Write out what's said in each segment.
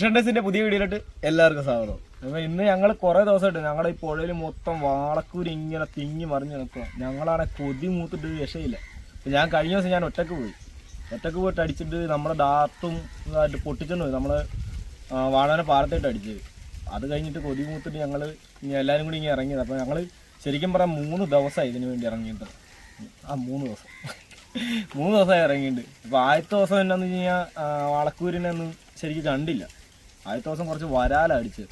Fish ഡേസിന്റെ പുതിയ വീഡിയോയിലോട്ട് എല്ലാവർക്കും സ്വാഗതം. അപ്പൊ ഇന്ന് ഞങ്ങൾ കുറെ ദിവസമായിട്ട് ഞങ്ങളുടെ ഈ പുഴയിൽ മൊത്തം വാളക്കൂരി ഇങ്ങനെ തിങ്ങി മറിഞ്ഞു നിൽക്കുക ഞങ്ങളാണെ കൊതി മൂത്തിട്ട് രക്ഷയില്ല. ഞാൻ കഴിഞ്ഞ ദിവസം ഞാൻ ഒറ്റയ്ക്ക് പോയി. ഒറ്റയ്ക്ക് പോയിട്ട് അടിച്ചിട്ട് നമ്മുടെ ദാത്തും ഇതായിട്ട് പൊട്ടിച്ചോണ്ട് പോയി. നമ്മൾ വാഴാനെ പാലത്തായിട്ട് അടിച്ചത് അത് കഴിഞ്ഞിട്ട് കൊതി മൂത്തിട്ട് ഞങ്ങൾ എല്ലാവരും കൂടി ഇങ്ങനെ ഇറങ്ങിയത്. അപ്പോൾ ഞങ്ങൾ ശരിക്കും പറയാൻ മൂന്ന് ദിവസമായി ഇതിനു വേണ്ടി ഇറങ്ങിയിട്ട്. ആ മൂന്ന് ദിവസം. മൂന്ന് ദിവസമായി ഇറങ്ങിയിട്ടുണ്ട്. അപ്പോൾ ആദ്യത്തെ ദിവസം എന്നാന്ന് വെച്ച് കഴിഞ്ഞാൽ വളക്കൂരിനെ ഒന്നും ശരിക്കും കണ്ടില്ല. ആദ്യത്തെ ദിവസം കുറച്ച് വരാലടിച്ച്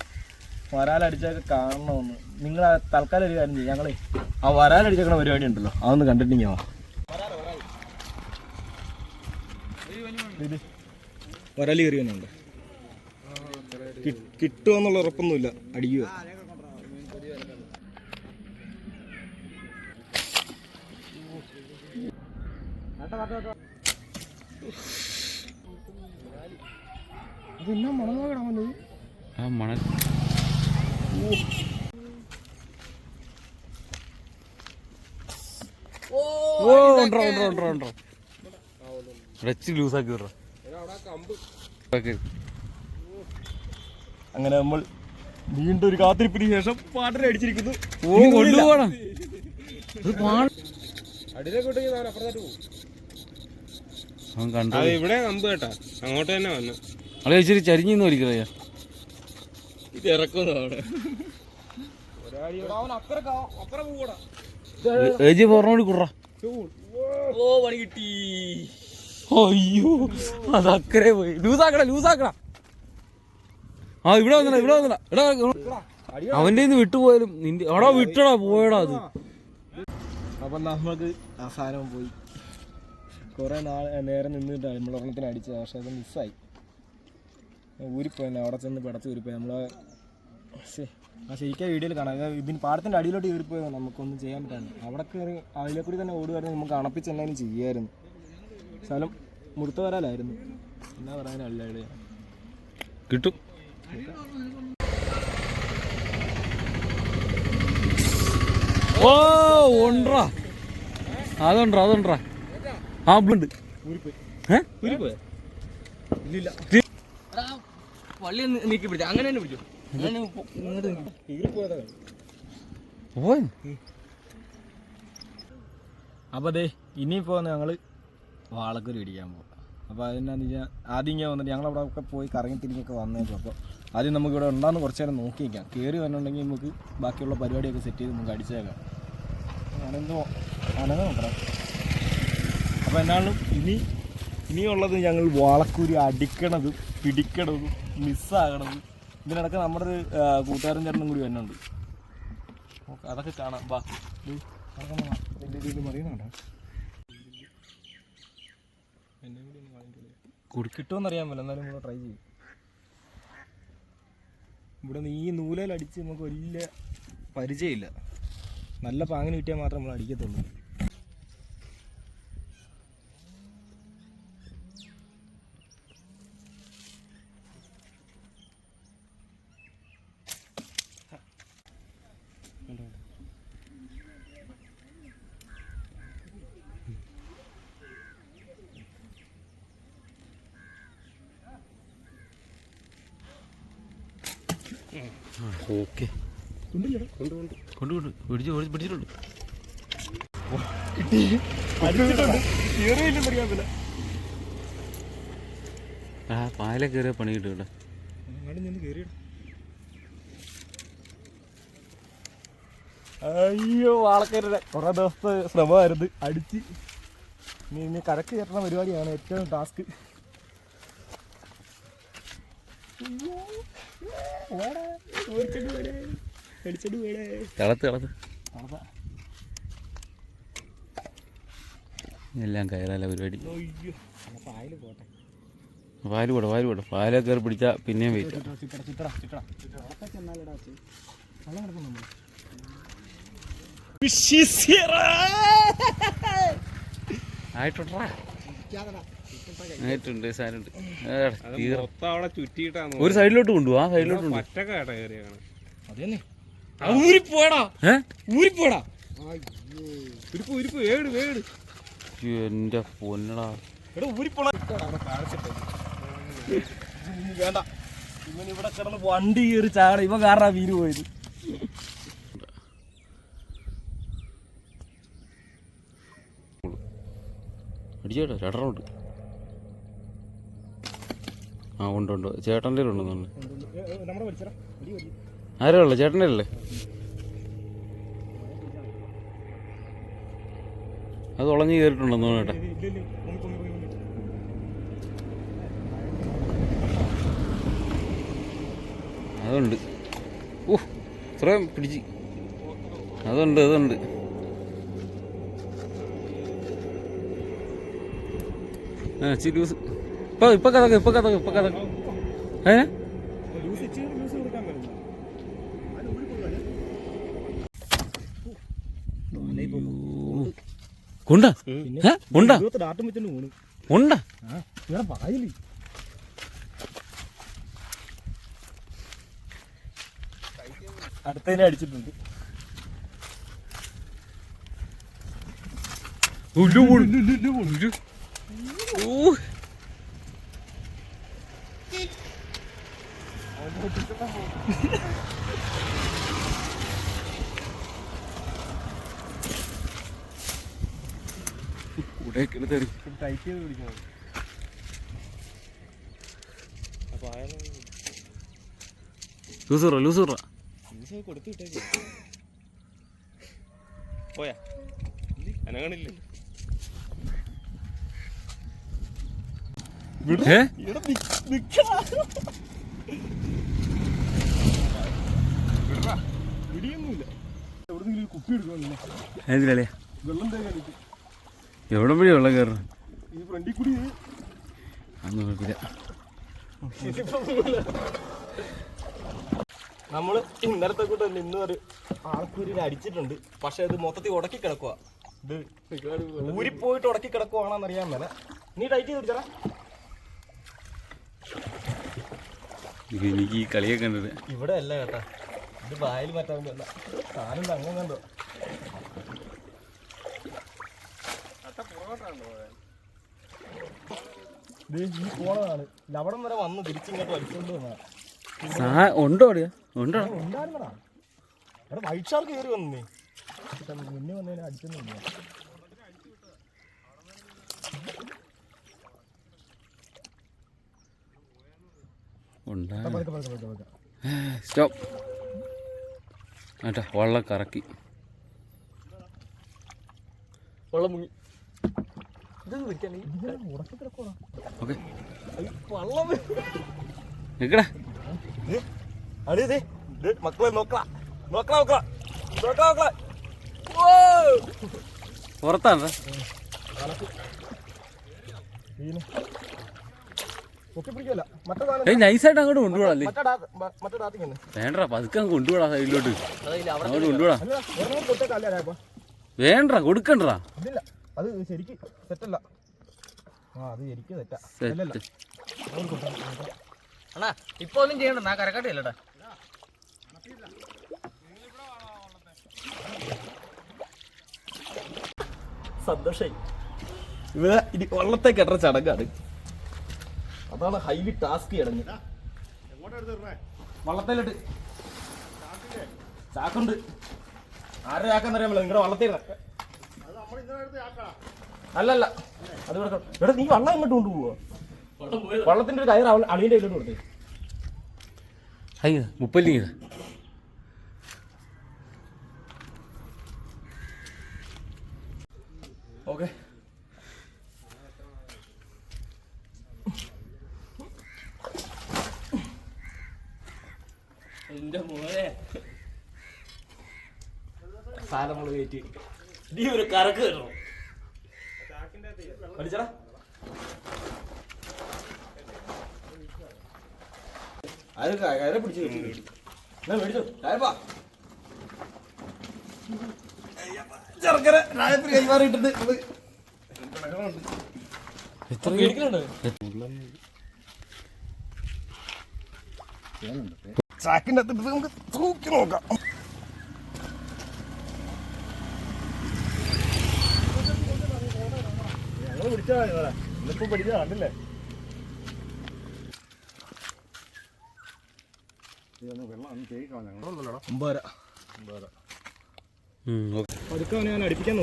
വരാലടിച്ചൊക്കെ കാണണമെന്ന് നിങ്ങൾ തൽക്കാലം ഒരു കാര്യം ചെയ്യും. ഞങ്ങൾ ആ വരാലടിച്ചേക്കണ പരിപാടി ഉണ്ടല്ലോ. അതൊന്ന് കണ്ടിട്ടിങ്ങോ ഇത് വരാലി ഉണ്ട് കിട്ടുമെന്നുള്ള ഉറപ്പൊന്നുമില്ല. അടിക്കുക. ഇതെന്നാ മണമാകണം വന്നത്? ആ മണ ഓ ഉണ്ടോ ഉണ്ടോ ഉണ്ടോ ഉണ്ടോ? ഇച്ചിരി ലൂസാക്കി വിടറ. അങ്ങനെ നമ്മൾ വീണ്ടും ഒരു കാത്തിരിപ്പിന് ശേഷം പാട്ടിനെ അടിച്ചിരിക്കുന്നു. ഓ കൊണ്ടുപോകണം ഇത് പാണ് അവൻ കണ്ടു. അത് ഇവിടെ കമ്പ് കേട്ടാ. അങ്ങോട്ട് തന്നെ വന്നു. അളെ ഇച്ചിരി ചരിഞ്ഞു വലിക്കറിയാ ഇത് ഇറക്കുന്നു അവിടെ ഏജി പറഞ്ഞോടി കുടറ. ഓ പണി കിട്ടി. അയ്യോ അത് അക്കരെ പോയി. ലൂസാക്കട ലൂസാക്കട. ആ ഇവിടെ വന്നില്ല ഇവിടെ വന്നില്ല എടാ അവന്റെ നിന്ന് വിട്ടുപോയാലും നിന്റെ എടാ വിട്ടടാ പോയടാ അത്. അപ്പം നമുക്ക് അവസാനം പോയി. കുറേ നാൾ നേരെ നിന്നിട്ടാണ് നമ്മൾ ഒരെണ്ണത്തിന് അടിച്ചത്. പക്ഷെ അത് മിസ്സായി ഊരിപ്പോയി അവിടെ ചെന്ന് പിടച്ച് ഊരിപ്പോയി. നമ്മൾ ആ ശരിക്കും വീഡിയോയിൽ കാണാം. ഇത് ഇതിന് പാടത്തിന്റെ അടിയിലോട്ട് കയറിപ്പോയത് നമുക്കൊന്നും ചെയ്യാൻ പറ്റാണ് അവിടെ കയറി അതിലെ കൂടി തന്നെ ഓടുകയായിരുന്നു നമുക്ക് അണപ്പിച്ച് എന്നാലും ചെയ്യായിരുന്നു. സ്ഥലം മുടുത്ത വരാലായിരുന്നു എന്നാ പറയാനല്ല ഇവിടെ കിട്ടും. ഓ ഉണ്ട്രാ അതുണ്ടാ അതുണ്ടാ ആ ഉണ്ട് ഊരിപ്പോയി. ഏ? ഊരിപ്പോയി? ഇല്ലില്ല. വള്ളി നീക്കി പിടിച്ചു. അങ്ങനെ തന്നെ പിടിച്ചു. അപ്പോൾ അതെ ഇനിയിപ്പോൾ ഞങ്ങൾ വാളക്കൊരു പിടിക്കാൻ പോകും അപ്പോൾ അതെന്നാന്ന് വെച്ചാൽ ആദ്യം ഇങ്ങനെ വന്നിട്ട് ഞങ്ങൾ അവിടെ ഒക്കെ പോയി കറങ്ങി തിരിഞ്ഞൊക്കെ വന്നേക്കും അപ്പോൾ ആദ്യം നമുക്ക് ഇവിടെ ഉണ്ടാകുന്ന കുറച്ച് നേരം നോക്കി നിൽക്കാം കയറി വന്നിട്ടുണ്ടെങ്കിൽ നമുക്ക് ബാക്കിയുള്ള പരിപാടിയൊക്കെ സെറ്റ് ചെയ്ത് നമുക്ക് അടിച്ചേക്കാം. ഞാനെന്തോ അനന്തം നോക്കണം. അപ്പോൾ എന്നാലും ഇനി ഇനിയുള്ളത് ഞങ്ങൾ വാളക്കൂരി അടിക്കണത് പിടിക്കണത് മിസ്സാകണത്. ഇതിനിടക്ക് നമ്മുടെ ഒരു കൂട്ടുകാരൻ ചേട്ടനും കൂടി ഓക്കെ, അതൊക്കെ കാണാം. വാ. ഇതിന്റെ ഇതിൽ മറിയുന്നുണ്ടോ എന്നെ കൂടി ഒന്ന് കാണിക്കില്ലേ കിട്ടുമെന്നറിയാൻ പറ്റില്ല. എന്നാലും നമ്മൾ ട്രൈ ചെയ്യും. ഇവിടെ നിന്ന് ഈ നൂലയിൽ അടിച്ച് നമുക്ക് വലിയ പരിചയമില്ല. നല്ല പാങ്ങിന് കിട്ടിയാൽ മാത്രമേ നമ്മൾ അടിക്കത്തുള്ളൂ. ഓക്കെ. കൊണ്ടുകൊണ്ട് പിടിച്ചു പിടിച്ച് പിടിച്ചിട്ടുണ്ട്. ആ പാല കയറിയ പണി കിട്ടും കയറിയിട അയ്യോ വാളക്കരുടെ കുറേ ദിവസത്തെ ശ്രമമായിരുന്നു. അടിച്ച്. ഇനി ഇനി കരക്ക് കയറ്റുന്ന പരിപാടിയാണ് ഏറ്റവും ടാസ്ക്. തിളത്ത് തിളത്ത്. എല്ലാം കയറാല പരിപാടി. അയ്യോ കൂടെ പാൽ പാൽ പോട്ടെ പാല കയറി പിടിച്ചാൽ പിന്നെയും വെയിറ്റ്. ചിട്ടട ആയിട്ടുണ്ടാ സാധനമുണ്ട് ഒരു സൈഡിലോട്ട് കൊണ്ടുപോകും ആ സൈഡിലോട്ട് കൊണ്ടുപോകും എന്റെ പൊന്നടാ. വേണ്ട. ഇവൻ ഇവിടെ കിടന്ന് വണ്ടി കയറി ചാട. ഇവ കാരണം വീര് പോയത്. അടിച്ചേട്ടാ ചേട്ടനുണ്ട് ആ ഉണ്ട് ഉണ്ട്. ചേട്ടന്റെ ഉണ്ടെന്നുണ്ട് ഉള്ളു ആരാ ഉള്ളത് ചേട്ടന്റെ അല്ലേ അത് ഉളഞ്ഞു കയറിയിട്ടുണ്ടെന്ന് ചേട്ടാ. അതുണ്ട്. ഓ ഇത്രയും പിടിച്ച്. അതുണ്ട് അതുണ്ട്. ആ ചിരി ഇപ്പൊ ഇപ്പൊ കഥ ഇപ്പൊ കഥ ഇപ്പൊ കഥ. ഏ? ഉണ്ട ഉണ്ട പായിൽ അടുത്തതിനെ അടിച്ചിട്ടുണ്ട്. ഉരു ഉരു ഉരു. ഊ. കൂടെയൊക്കെ എടുത്ത് എറി. ടൈറ്റ് ചെയ്ത് പിടിക്കണം ലൂസ് വിടറാ, ലൂസ് വിടറാ. കൊടുത്തു വിട്ടേക്ക് പോയാ അനങ്ങളില്ല ഏ? പിടിയൊന്നുമില്ല തേക്കാനിട്ട് എവിടെ വഴി വെള്ളം കയറണം അതൊന്നും കുഴപ്പമില്ല നമ്മൾ ഇന്നലത്തെ കൂട്ടം തന്നെ ഇന്നും ഒരു ആൾക്കൂരിനെ അടിച്ചിട്ടുണ്ട്. പക്ഷെ ഇത് മൊത്തത്തിൽ ഉടക്കി കിടക്കുക ഇത് ഊരിപ്പോയിട്ട് ഉടക്കി കിടക്കുവാണെന്ന് അറിയാൻ മേല. നീ ടൈറ്റ് ചെയ്ത് പിടിച്ചടാ. എനിക്ക് ഈ കളിയൊക്കെ കണ്ടത്. ഇവിടെ അല്ല കേട്ടാ. ഇത് വായിൽ മാറ്റാൻ സാധനം തങ്ങും കണ്ടോ? ഈ പോണതാണ് ലവടം വരെ വന്ന് തിരിച്ചിങ്ങോട്ട് വലിച്ചോണ്ട് വന്നതാണ് സാ ഉണ്ടോ അവിടെയാ ഉണ്ടോ? ഉണ്ടായിരുന്നടാ. അവിടെ വൈറ്റ് ഷാർക്ക് കയറി വന്നേ. മുന്നേ വന്നതിനെ അടിച്ചൊന്നുമില്ല. സ്റ്റോപ്പ്. ആട്ടാ വള്ളം കറക്കി. വള്ളം മുങ്ങി. മക്കളെ നോക്കളാ നോക്കളാ നോക്കളാ നോക്കളാ നോക്കളാ പുറത്താണ് നൈസായിട്ട് അങ്ങോട്ട് കൊണ്ടുപോടാ മറ്റേ ഡാ മറ്റേ ഡാത്തിങ് തന്നെ വേണ്ട പതുക്കെ അങ്ങ് കൊണ്ടുപോടാ സൈഡിലോട്ട് അങ്ങോട്ട് കൊണ്ടുപോടാ വേണ്ട കൊടുക്കണ്ടടാ. അത് ശരിക്ക് തെറ്റല്ല ആ അത് ശരിക്ക് തെറ്റാ. അണ്ണാ ഇപ്പൊ ഒന്നും ചെയ്യണ്ട ഞാൻ കരക്കാട്ടില്ലടാ സന്തോഷായി. ഇവ ഇനി വള്ളത്തേക്ക് എത്ര ചടങ്ങാണ്. അതാണ് ഹൈലി ടാസ്ക് ചടങ്ങ് വള്ളത്തേലിട്ട്. ചാക്കുണ്ട്. ആരുടെ ചാക്കെന്നറിയാമല്ലോ നിങ്ങളുടെ വള്ളത്തേലാ അല്ലല്ല അത് ഇവിടെ എടാ നീ വള്ളം ഇങ്ങോട്ട് കൊണ്ടുപോവാ വള്ളത്തിന്റെ ഒരു കയർ അളിയുടെ കയ്യിലോട്ട് കൊടുത്തേ. അയ്യോ മുപ്പല്ലിങ്ങ ഓക്കെ. എന്റെ മോനെ. സാധനങ്ങൾ കയറ്റി. നീ ഒരു കറക്ക് കിട്ടണം പഠിച്ചടാ. അത് കയറെ പിടിച്ച് കയറ്റി? എന്നാ മേടിച്ചോ? രായപ്പാ ചെറുക്കര രായത്തിന് കൈമാറിയിട്ടുണ്ട്. ഇത് എത്ര ചാക്കിന്റെ അത് നമുക്ക് തൂക്കി നോക്കാം. ഇന്നിപ്പോ കണ്ടില്ലേ. പതുക്കെ ഞാൻ അടുപ്പിക്കാൻ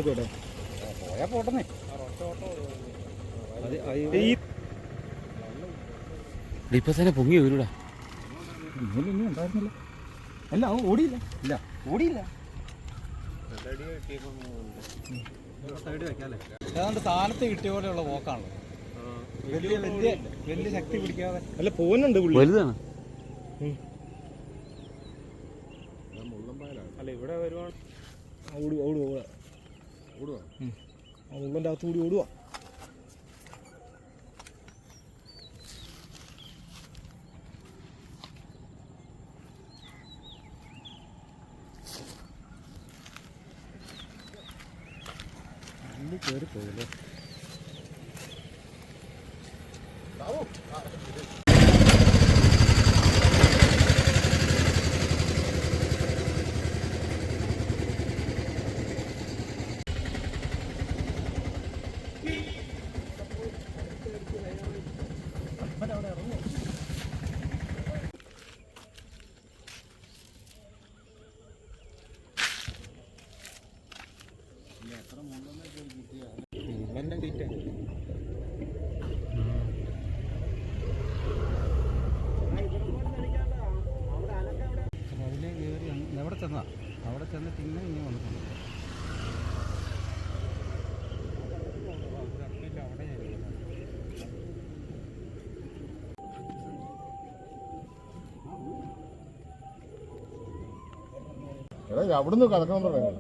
ഇപ്പൊ തന്നെ പൊങ്ങി വരൂടാ. ഇന്നലൊന്നും ഉണ്ടായിരുന്നില്ല. അല്ല അവൻ ഓടിയില്ല. ഇല്ല. ഓടിയില്ല. ഏതാണ്ട് സ്ഥാനത്ത് കിട്ടിയ പോലെയുള്ള പോക്കാണല്ലോ വലിയ വലിയ വലിയ ശക്തി പിടിക്കാതെ. അല്ല പോകുന്നുണ്ട് പുള്ളി. വലുതാണ്. അല്ല ഇവിടെ വരുവാണ്. ഓടുക ഓടുക ഓടുക ഓടുക ആ ഉള്ളന്റെ അകത്ത് കൂടി ഓടുക കയറി പോയല്ലേ അതിലേ കയറി അങ്ങ് എവിടെ ചെന്നാ അവിടെ ഇനി ഇങ്ങനെ ഇങ്ങനെ വന്നിട്ടുണ്ട് അവിടുന്ന് കടക്കണം തുടങ്ങി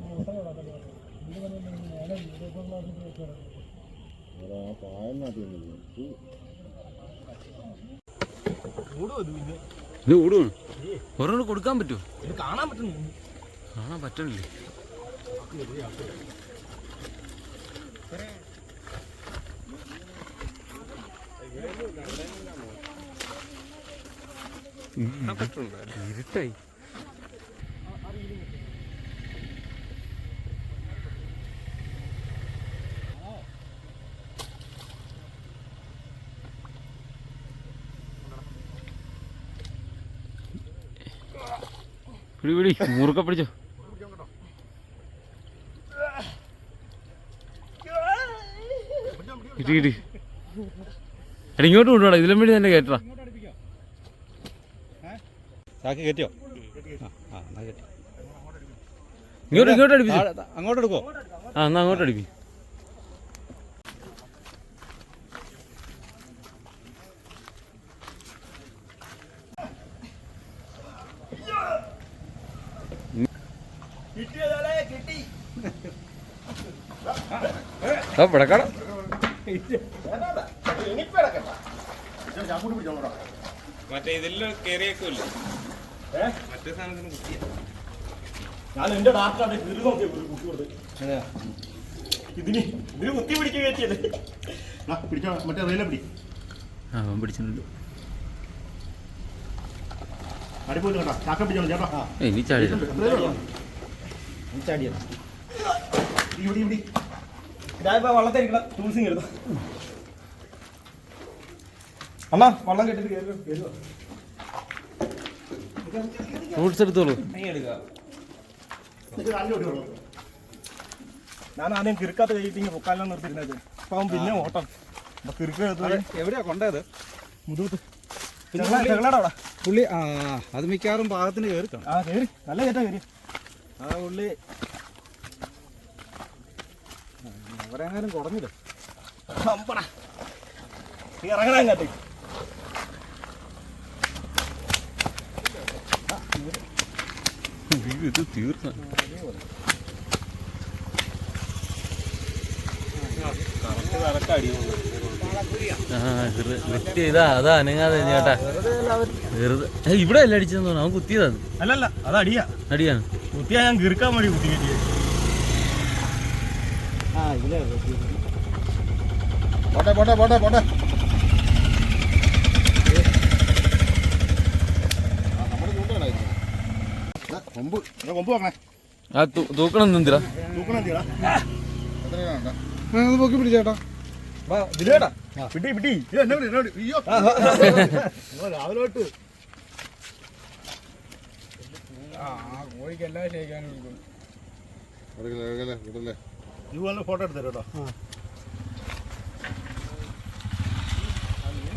ഇത് ഓടുവാണ്. ഒരെണ്ണം കൊടുക്കാൻ പറ്റുമോ? ഇത് കാണാൻ പറ്റുന്നു കാണാൻ പറ്റണില്ലേ? ഇരുട്ടായി. പിടി പിടി മുറുക്ക പിടിച്ചോ. കിട്ടി കിട്ടി എടാ ഇങ്ങോട്ട് കൊണ്ടുപോടാ ഇതിലും വേണ്ടി തന്നെ കേട്ടടാ ചാക്കി കയറ്റിയോ? ആ ഇങ്ങോട്ട് ഇങ്ങോട്ട് അടിപ്പിച്ചു. അങ്ങോട്ട് എടുക്കോ ആ എന്നാ അങ്ങോട്ട് അടുപ്പി ആ പിടക്കാടാ മറ്റേ ഇതിൽ കേറിയേക്കുമല്ലേ മറ്റേ സാധനത്തിന് കുത്തിയ. ഞാൻ എന്റെ ഡാർക്കാണ് ഇതിൽ നോക്കിയ കുട്ടി കൊടുത്ത് ഇതിന് ഇതിന് കുത്തി പിടിക്കുക കയറ്റിയത്. പിടിച്ചോ മറ്റേ റെയിലെ പിടി. ആ അവൻ പിടിച്ചിട്ടുണ്ട്. അടിപൊളി കേട്ടോ ചാക്ക പിടിച്ചോ ചേട്ടാ. ഇനി ചാടില്ല ചാടിയോ ഇവിടെ ഇവിടെ ഇതായപ്പോ വള്ളത്തിരിക്കണ ടൂൾസിങ് എടുത്തു അണ്ണാ വള്ളം കെട്ടിട്ട് കയറി കയറുക ഫ്രൂട്ട്സ് എടുത്തോളൂ. ഞാൻ ആദ്യം കിറുക്കാത്ത കഴിയിട്ട് പൊക്കാലം നിർത്തിയിരുന്നത്. അപ്പൊ അവൻ പിന്നെ ഓട്ടം. അപ്പൊ കിറുക്ക് എടുത്തത് എവിടെയാ കൊണ്ടത് ചെങ്ങളാടെ അവിടെ. പുള്ളി ആ അത് മിക്കവാറും പാകത്തിന് കയറി ആ കയറി നല്ല കയറ്റാ കയറി ആ ഉള്ളി അവരെങ്ങാനും കുറഞ്ഞില്ല? ഇറങ്ങണ അങ്ങോട്ട് ഇത് തീർന്ന. അതാ അനങ്ങാതെ ചേട്ടാ വെറുതെ ഏയ്, ഇവിടെ അല്ല അടിച്ചെന്ന് തോന്നുന്നു. അവൻ കുത്തിയതാണ് അല്ലല്ല അത് അടിയാ. അടിയാണ്. കുത്തിയാ ഞാൻ കീർക്കാൻ വേണ്ടി കുത്തി ഇതിലെ പോട്ടെ പോട്ടെ പോട്ടെ പോട്ടെ. കൊമ്പ്. കൊമ്പ് വെക്കണേ ആ തൂക്കണം എന്തിനാ? തൂക്കണം എത്രയാണ് അത് പിടിച്ചേട്ടാ പിടി പിടി. എന്നെ വിളി, എന്നെ വിളി. അയ്യോ. രാവിലെ തൊട്ട്. കോഴിക്ക് എല്ലാം ഷേക്കാനും കൊടുക്കും. വിടല്ലേ ഇതുപോലെ ഫോട്ടോ എടുത്തു കേട്ടോ?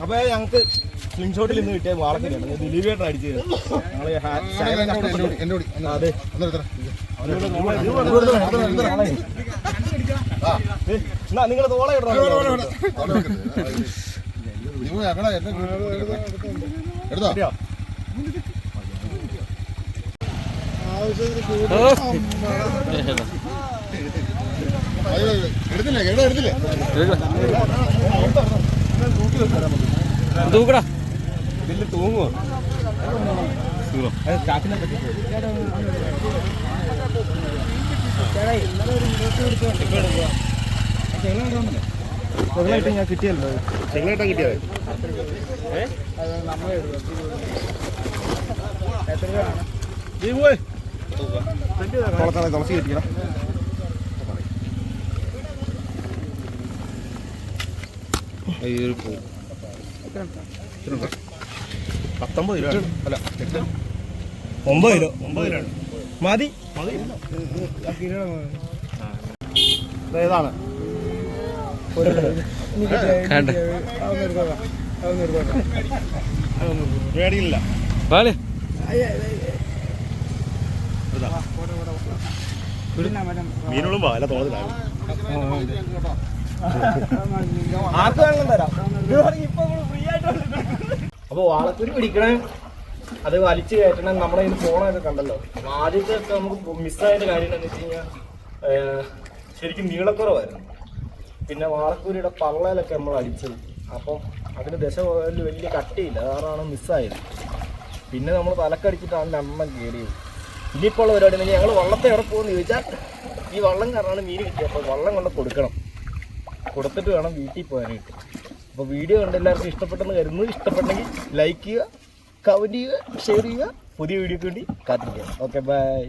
അപ്പൊ ഞങ്ങക്ക് സ്ലിംഷോട്ടിൽ ഇന്ന് കിട്ടിയ വാളക്കിലാണ് ദിലീപ് ചേട്ടൻ അടിച്ചത് ഞങ്ങൾ ഹാ- ശകലം കഷ്ടപ്പെട്ടു. എന്റെ ഓടി അതെ എന്നാ നിങ്ങൾ തോളെ എടുത്തോ. കിട്ടിയോ? അയ്യോ, എടുത്തില്ലേ കേട്ടോ എടുത്തില്ലേ തൂക്കടാ. ഇതിൽ തൂങ്ങുവോ അത് ചാക്കിനെ പറ്റി ചെറുതായിട്ട് ഞാൻ കിട്ടിയല്ലോ ചെറുതായിട്ടാ കിട്ടിയത് തുളಸಿ കിട്ടിയ പത്തൊമ്പത് രൂപ അല്ല എട്ട്. ഒമ്പത് കിലോ. ഒമ്പത് കിലോ മതി. മതി. ഏതാണ് പേടിയില്ല. വാലേ. മീനുകളും പാല തോതിലാണ് ആർക്ക് വേണമെങ്കിലും തരാം. നമ്മൾ. അപ്പൊ വാളക്കുരി പിടിക്കണേ അത് വലിച്ചു കയറ്റണം. നമ്മുടെ ഇതിന് പോണൊക്കെ കണ്ടല്ലോ. അപ്പൊ ആദ്യത്തെ ഒക്കെ നമുക്ക് മിസ്സായിട്ട് കാര്യം എന്താണെന്ന് വെച്ച് കഴിഞ്ഞാൽ ശരിക്കും നീളക്കുറവായിരുന്നു. പിന്നെ വാളക്കൂരിയുടെ പള്ളയിലൊക്കെ നമ്മൾ അടിച്ചത് അപ്പം അതിന് ദശ വലിയ കട്ടിയില്ല. അതാണ് മിസ്സായത് പിന്നെ നമ്മൾ തലക്കടിച്ചിട്ടാണ് എണ്ണം കയറിയത് ഇനിയിപ്പോൾ ഉള്ള പരിപാടി ഞങ്ങൾ വള്ളത്തെ എവിടെ പോകുമെന്ന് ചോദിച്ചാൽ ഈ വള്ളം കാരണമാണ് മീൻ കിട്ടിയത് അപ്പോൾ വള്ളം കൊണ്ട് കൊടുക്കണം. കൊടുത്തിട്ട് വേണം വീട്ടിൽ പോകാനായിട്ട്. അപ്പോൾ വീഡിയോ കണ്ട് എല്ലാവർക്കും ഇഷ്ടപ്പെട്ടെന്ന് കരുതുന്നു. ഇഷ്ടപ്പെട്ടെങ്കിൽ ലൈക്ക് ചെയ്യുക കമന്റ് ചെയ്യുക ഷെയർ ചെയ്യുക. പുതിയ വീഡിയോക്ക് വേണ്ടി കാത്തിരിക്കുക. Okay bye